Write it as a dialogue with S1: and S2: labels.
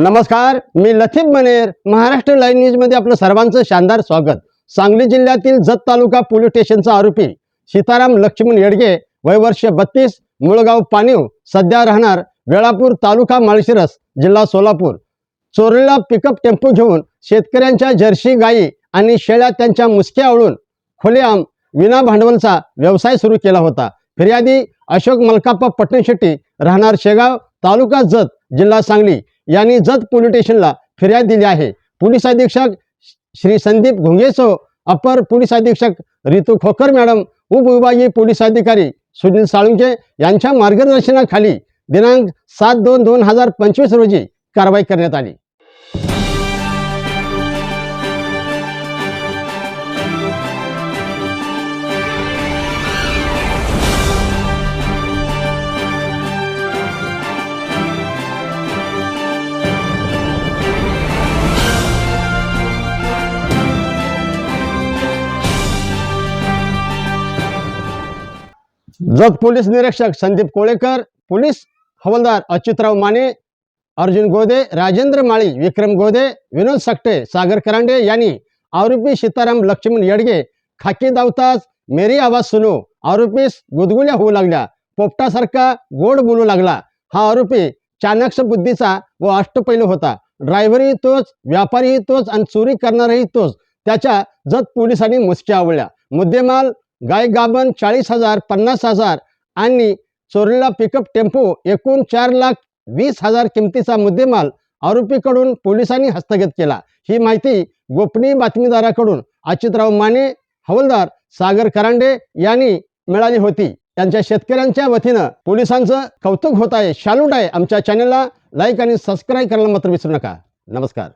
S1: नमस्कार मी लतीफ मनेर महाराष्ट्र लाईव्ह न्यूजमध्ये आपलं सर्वांचं शानदार स्वागत. सांगली जिल्ह्यातील जत तालुका पोलीस स्टेशनचा आरोपी सीताराम लक्ष्मण येडगे वय वर्ष बत्तीस मुळगाव पाणीव सध्या राहणार वेळापूर तालुका माळशिरस जिल्हा सोलापूर. चोरलेला पिकअप टेम्पो घेऊन शेतकऱ्यांच्या जर्सी गायी आणि शेळ्या त्यांच्या मुसक्या आवळून खुलेआम विना भांडवलचा व्यवसाय सुरू केला होता. फिर्यादी अशोक मलकाप्पा पटणशेट्टी राहणार शेगाव तालुका जत जिल्हा सांगली. यांनी जत पोलीस स्टेशनला फिर्याद दिली आहे. पोलीस अधीक्षक श्री संदीप घोंगेसो अपर पोलीस अधीक्षक रितू खोकर मॅडम उपविभागीय पोलीस अधिकारी सुनील साळुंके यांच्या मार्गदर्शनाखाली दिनांक सात दोन दोन हजार पंचवीस रोजी कारवाई करण्यात आली. जत पोलीस निरीक्षक संदीप कोळेकर पोलीस हवालदार अच्युतराव माने अर्जुन गोदे राजेंद्र माळी विक्रम गोदे विनोद सकटे सागर करांडे यांनी आरोपी सीताराम लक्ष्मण येडगे खाकी धावताच मेरी आवाज सुनो आरोपीस गुदगुल्या होऊ लागल्या पोपटासारखा गोड बोलू लागला. हा आरोपी चाणक्ष बुद्धीचा व अष्टपैलू होता. ड्रायव्हरही तोच व्यापारीही तोच आणि चोरी करणाराही तोच त्याच्या जत पोलिसांनी मुसक्या आवळल्या. मुद्देमाल गाय गाभन चाळीस हजार पन्नास हजार आणि चोरलेला पिकअप टेम्पो एकूण चार लाख वीस हजार किमतीचा मुद्देमाल आरोपीकडून पोलिसांनी हस्तगत केला. ही माहिती गोपनीय बातमीदाराकडून अच्युतराव माने हवलदार सागर करांडे यांनी मिळाली होती. त्यांच्या शेतकऱ्यांच्या वतीनं पोलिसांचं कौतुक होत आहे. शालूट आहे आमच्या चॅनलला लाईक आणि सबस्क्राईब करायला मात्र विसरू नका. नमस्कार.